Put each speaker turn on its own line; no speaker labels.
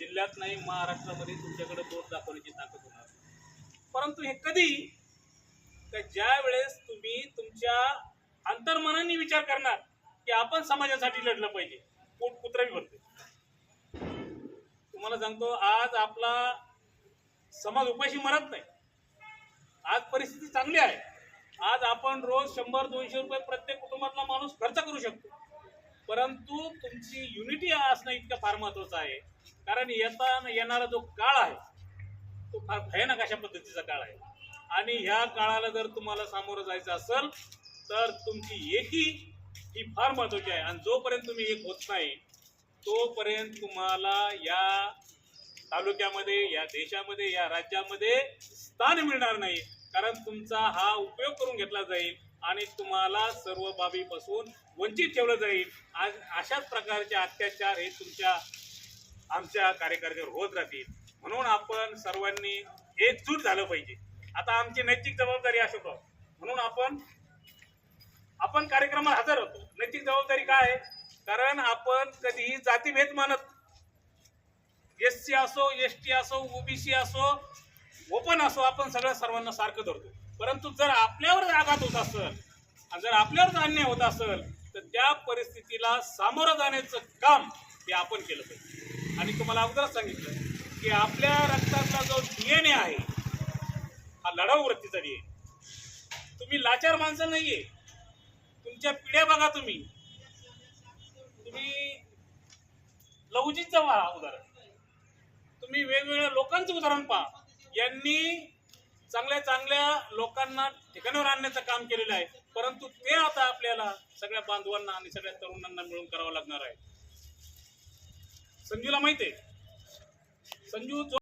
जिल्ह्यात नाही महाराष्ट्रामध्ये तुमच्याकडे बोट दाखवण्याची ताकद होणार परंतु हे कधी? का ज्या वेळेस तुम्ही तुमच्या अंतर्मनाने विचार करणार की आपण समाजासाठी लढलं पाहिजे पोट कुत्राही भरते. तुम्हाला सांगतो आज आपला समाज उपाशी मरत नाही. आज परिस्थिती चांगली आहे. आज आपण रोज शंभर दोनशे रुपये प्रत्येक कुटुंबातला माणूस खर्च करू शकतो. परंतु तुमची युनिटी असणं इतकं फार महत्वाचं आहे. कारण येता येणारा जो काळ आहे तो फार भयानक अशा पद्धतीचा काळ आहे. आणि ह्या काळाला जर तुम्हाला सामोरं जायचं असेल तर तुमची एकी ही फार महत्वाची आहे. आणि जोपर्यंत तुम्ही एक होत नाही तोपर्यंत तुम्हाला या तालुक्यामध्ये या देशामध्ये या राज्यामध्ये स्थान मिळणार नाही. कारण तुमचा हा उपयोग करून घेतला जाईल. आणि तुम्हाला सर्व बाबीपासून वंचित ठेवलं जाईल. आज अशाच प्रकारचे अत्याचार हे तुमच्या आमच्या कार्यकर्त्यावर होत राहतील. म्हणून आपण सर्वांनी एकजूट झालं पाहिजे. आता आमची नैतिक जबाबदारी अशोकराव म्हणून आपण आपण कार्यक्रमात हजर होतो. नैतिक जबाबदारी काय कारण आपण कधीही जातीभेद मानत एस सी असो एस टी असो ओबीसी असो ओपन असो आपण सगळ्या सर्वांना सारखं धरतो. परंतु जर आपल्यावर आघात होत असेल आणि जर आपल्यावर अन्याय होत असेल तर त्या परिस्थितीला सामोरं जाण्याचं काम हे आपण केलं पाहिजे. आणि तुम्हाला अगोदरच सांगितलं की आपल्या रक्तातला जो डीएनए आहे हा लढाऊ वृत्तीचा डीएनए तुम्ही लाचार माणसं नाहीये. तुमच्या पिढ्या बघा तुम्ही. तुम्ही लवजीचं व्हा उदाहरण. तुम्ही वेगवेगळ्या लोकांचं उदाहरण पहा. यांनी चांगल्या चांगल्या लोकांना ठिकाणावर आणण्याचं काम केलेलं आहे. परंतु ते आता आपल्याला सगळ्या बांधवांना आणि सगळ्या तरुणांना मिळून करावं लागणार आहे. संजूला माहिती आहे. संजू